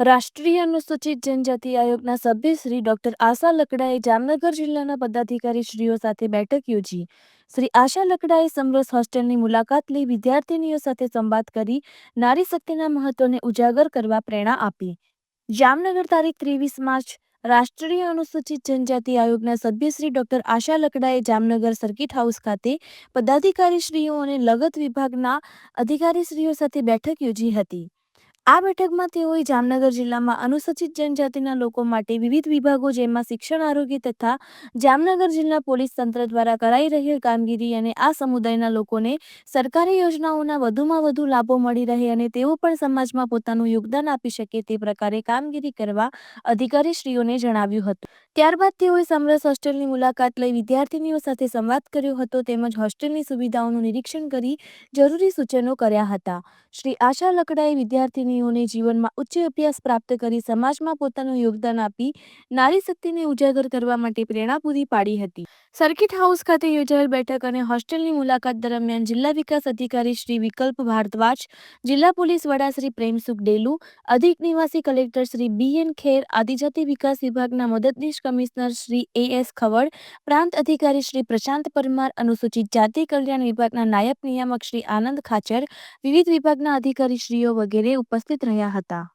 રાષ્ટ્રીય અનુસૂચિત જનજાતિ આયોગના સભ્ય શ્રી ડોક્ટર આશા લકડાએ જામનગર જિલ્લાના પદાધિકારી શ્રીઓ સાથે બેઠક યોજી. શ્રી આશા લકડાએ સમરસ હોસ્ટેલની મુલાકાત લઈ વિદ્યાર્થિનીઓ સાથે સંવાદ કરી નારી શક્તિના મહત્વને ઉજાગર કરવા પ્રેરણા આપી. જામનગર તારીખ ત્રેવીસ માર્ચ, રાષ્ટ્રીય અનુસૂચિત જનજાતિ આયોગના સભ્ય શ્રી ડોક્ટર આશા લકડાએ જામનગર સર્કિટ હાઉસ ખાતે પદાધિકારીશ્રીઓ અને લગત વિભાગના અધિકારીશ્રીઓ સાથે બેઠક યોજી હતી. આ બેઠકમાં તેઓએ જામનગર જિલ્લામાં અનુસૂચિત જનજાતિના લોકો માટે વિવિધ વિભાગો જેમાં શિક્ષણ, આરોગ્ય તથા જામનગર જિલ્લા પોલીસ તંત્ર દ્વારા કરાઈ રહેલ કામગીરી અને આ સમુદાયના લોકોને સરકારી યોજનાઓના વધુમાં વધુ લાભો મળી રહે અને તેઓ પણ સમાજમાં પોતાનું યોગદાન આપી શકે તે પ્રકારે કામગીરી કરવા અધિકારીશ્રીઓને જણાવ્યું હતું. ત્યારબાદ તેઓએ સમરસ હોસ્ટેલની મુલાકાત લઈ વિદ્યાર્થીનીઓ સાથે સંવાદ કર્યો હતો તેમજ હોસ્ટેલની સુવિધાઓનું નિરીક્ષણ કરી જરૂરી સૂચનો કર્યા હતા. શ્રી આશા લકડાએ વિદ્યાર્થીનીઓને જીવનમાં ઉચ્ચ અભ્યાસ પ્રાપ્ત કરી સમાજમાં પોતાનું યોગદાન આપી નારી શક્તિને ઉજાગર કરવા માટે પ્રેરણા પૂરી પાડી હતી. સર્કિટ હાઉસ ખાતે યોજાયેલ બેઠક અને હોસ્ટેલની મુલાકાત દરમિયાન જિલ્લા વિકાસ અધિકારી શ્રી વિકલ્પ ભારદ્વાજ, જિલ્લા પોલીસ વડા શ્રી પ્રેમસુખ ડેલુ, અધિક નિવાસી collector Shri B N Kher, આદિજાતિ વિકાસ વિભાગના મદદનીશ commissioner Shri A S Khavad, પ્રાંત અધિકારી શ્રી પ્રશાંત પરમાર, અનુસૂચિત જાતિ કલ્યાણ વિભાગના નાયબ નિયામક શ્રી આનંદ ખાચર, વિવિધ વિભાગના અધિકારીશ્રીઓ વગેરે ઉપસ્થિત રહ્યા હતા.